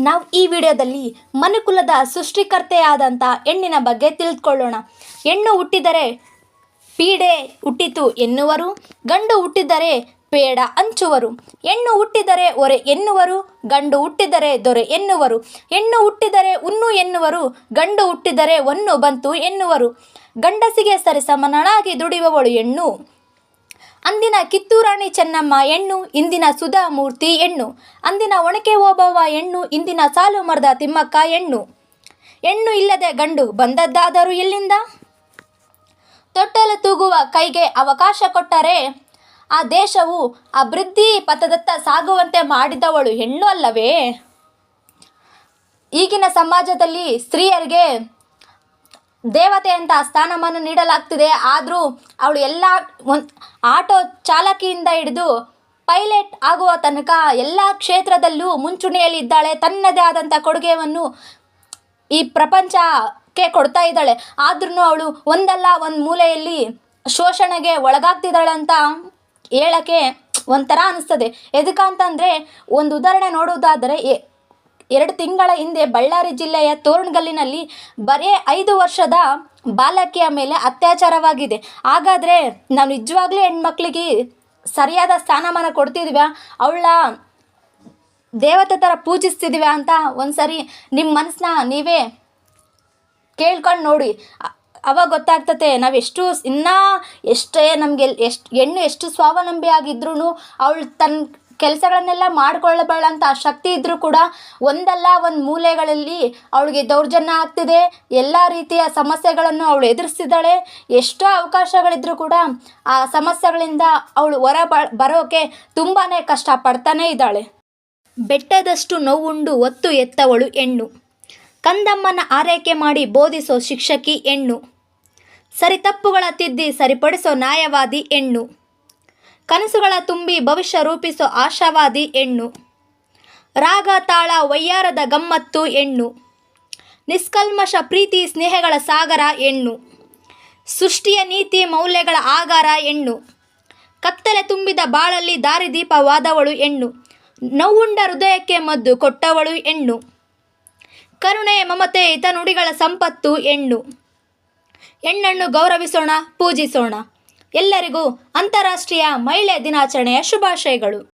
ನಾವು ಈ ವಿಡಿಯೋದಲ್ಲಿ ಮನುಕುಲದ ಸೃಷ್ಟಿಕರ್ತೆಯಾದಂಥ ಹೆಣ್ಣಿನ ಬಗ್ಗೆ ತಿಳಿದುಕೊಳ್ಳೋಣ ಹೆಣ್ಣು ಹುಟ್ಟಿದರೆ ಪೀಡೆ ಹುಟ್ಟಿತು ಎನ್ನುವರು, ಗಂಡು ಹುಟ್ಟಿದರೆ ಪೇಡ ಹಂಚುವರು. ಹೆಣ್ಣು ಹುಟ್ಟಿದರೆ ಒರೆ ಎನ್ನುವರು, ಗಂಡು ಹುಟ್ಟಿದರೆ ದೊರೆ ಎನ್ನುವರು. ಹೆಣ್ಣು ಹುಟ್ಟಿದರೆ ಉನ್ನು ಎನ್ನುವರು, ಗಂಡು ಹುಟ್ಟಿದರೆ ಒನ್ನು ಬಂತು ಎನ್ನುವರು. ಗಂಡಸಿಗೆ ಸರಿಸಮನಾಗಿ ದುಡಿಯುವವಳು ಹೆಣ್ಣು. ಅಂದಿನ ಕಿತ್ತೂರಾಣಿ ಚೆನ್ನಮ್ಮ ಹೆಣ್ಣು, ಇಂದಿನ ಸುಧಾ ಮೂರ್ತಿ ಹೆಣ್ಣು. ಅಂದಿನ ಒಣಕೆ ಓಬವ್ವ ಹೆಣ್ಣು, ಇಂದಿನ ಸಾಲು ಮರದ ತಿಮ್ಮಕ್ಕ ಹೆಣ್ಣು. ಹೆಣ್ಣು ಇಲ್ಲದೆ ಗಂಡು ಬಂದದ್ದಾದರೂ ಎಲ್ಲಿಂದ? ತೊಟ್ಟಲು ತೂಗುವ ಕೈಗೆ ಅವಕಾಶ ಕೊಟ್ಟರೆ ಆ ದೇಶವು ಅಭಿವೃದ್ಧಿ ಪಥದತ್ತ ಸಾಗುವಂತೆ ಮಾಡಿದವಳು ಹೆಣ್ಣು ಅಲ್ಲವೇ? ಈಗಿನ ಸಮಾಜದಲ್ಲಿ ಸ್ತ್ರೀಯರಿಗೆ ದೇವತೆ ಅಂತ ಸ್ಥಾನಮಾನ ನೀಡಲಾಗ್ತಿದೆ. ಆದರೂ ಅವಳು ಎಲ್ಲ ಒಂದು ಆಟೋ ಚಾಲಕಿಯಿಂದ ಹಿಡಿದು ಪೈಲಟ್ ಆಗುವ ತನಕ ಎಲ್ಲ ಕ್ಷೇತ್ರದಲ್ಲೂ ಮುಂಚೂಣಿಯಲ್ಲಿ ಇದ್ದಾಳೆ. ತನ್ನದೇ ಆದಂಥ ಕೊಡುಗೆಯನ್ನು ಈ ಪ್ರಪಂಚಕ್ಕೆ ಕೊಡ್ತಾ ಇದ್ದಾಳೆ. ಆದ್ರೂ ಅವಳು ಒಂದಲ್ಲ, ಒಂದು ಮೂಲೆಯಲ್ಲಿ ಶೋಷಣೆಗೆ ಒಳಗಾಗ್ತಿದ್ದಾಳೆ ಅಂತ ಹೇಳಕ್ಕೆ ಒಂಥರ ಅನಿಸ್ತದೆ. ಎದಕ್ಕಂತಂದರೆ ಒಂದು ಉದಾಹರಣೆ ನೋಡೋದಾದರೆ ಎರಡು ತಿಂಗಳ ಹಿಂದೆ ಬಳ್ಳಾರಿ ಜಿಲ್ಲೆಯ ತೋರಣಗಲ್ಲಿನಲ್ಲಿ ಬರೀ ಐದು ವರ್ಷದ ಬಾಲಕಿಯ ಮೇಲೆ ಅತ್ಯಾಚಾರವಾಗಿದೆ. ಹಾಗಾದರೆ ನಾವು ನಿಜವಾಗ್ಲೂ ಹೆಣ್ಮಕ್ಳಿಗೆ ಸರಿಯಾದ ಸ್ಥಾನಮಾನ ಕೊಡ್ತಿದ್ವಿ? ಅವಳ ದೇವತೆ ಥರ ಪೂಜಿಸ್ತಿದ್ದೀವಿ ಅಂತ ಒಂದ್ಸರಿ ನಿಮ್ಮ ಮನಸ್ಸನ್ನ ನೀವೇ ಕೇಳ್ಕೊಂಡು ನೋಡಿ. ಅವಾಗ ಗೊತ್ತಾಗ್ತತೆ, ನಾವು ಎಷ್ಟು ಇನ್ನೂ ಎಷ್ಟೇ ನಮಗೆ ಎಷ್ಟು, ಹೆಣ್ಣು ಎಷ್ಟು ಸ್ವಾವಲಂಬಿ ಆಗಿದ್ರೂ ಅವಳು ತನ್ನ ಕೆಲಸಗಳನ್ನೆಲ್ಲ ಮಾಡ್ಕೊಳ್ಳಬಲ್ಲಂಥ ಶಕ್ತಿ ಇದ್ದರೂ ಕೂಡ ಒಂದಲ್ಲ ಒಂದು ಮೂಲೆಗಳಲ್ಲಿ ಅವಳಿಗೆ ದೌರ್ಜನ್ಯ ಆಗ್ತಿದೆ. ಎಲ್ಲ ರೀತಿಯ ಸಮಸ್ಯೆಗಳನ್ನು ಅವಳು ಎದುರಿಸ್ತಿದ್ದಾಳೆ. ಎಷ್ಟೋ ಅವಕಾಶಗಳಿದ್ರೂ ಕೂಡ ಆ ಸಮಸ್ಯೆಗಳಿಂದ ಅವಳು ಹೊರ ಬರೋಕೆ ತುಂಬಾ ಕಷ್ಟಪಡ್ತಾನೇ ಇದ್ದಾಳೆ. ಬೆಟ್ಟದಷ್ಟು ನೋವುಂಡು ಒತ್ತು ಎತ್ತವಳು ಹೆಣ್ಣು. ಕಂದಮ್ಮನ ಆರೈಕೆ ಮಾಡಿ ಬೋಧಿಸೋ ಶಿಕ್ಷಕಿ ಹೆಣ್ಣು. ಸರಿತಪ್ಪುಗಳ ತಿದ್ದಿ ಸರಿಪಡಿಸೋ ನ್ಯಾಯವಾದಿ ಹೆಣ್ಣು. ಕನಸುಗಳ ತುಂಬಿ ಭವಿಷ್ಯ ರೂಪಿಸೋ ಆಶಾವಾದಿ ಹೆಣ್ಣು. ರಾಗ ತಾಳ ವಯ್ಯಾರದ ಗಮ್ಮತ್ತು ಹೆಣ್ಣು. ನಿಷ್ಕಲ್ಮಶ ಪ್ರೀತಿ ಸ್ನೇಹಗಳ ಸಾಗರ ಹೆಣ್ಣು. ಸೃಷ್ಟಿಯ ನೀತಿ ಮೌಲ್ಯಗಳ ಆಗಾರ ಹೆಣ್ಣು. ಕತ್ತಲೆ ತುಂಬಿದ ಬಾಳಲ್ಲಿ ದಾರಿದೀಪವಾದವಳು ಹೆಣ್ಣು. ನೋವುಂಡ ಹೃದಯಕ್ಕೆ ಮದ್ದು ಕೊಟ್ಟವಳು ಹೆಣ್ಣು. ಕರುಣೆ, ಮಮತೆ ಇತನುಡಿಗಳ ನುಡಿಗಳ ಸಂಪತ್ತು ಹೆಣ್ಣು. ಹೆಣ್ಣನ್ನು ಗೌರವಿಸೋಣ, ಪೂಜಿಸೋಣ. ಎಲ್ಲರಿಗೂ ಅಂತಾರಾಷ್ಟ್ರೀಯ ಮಹಿಳೆ ದಿನಾಚರಣೆಯ ಶುಭಾಶಯಗಳು.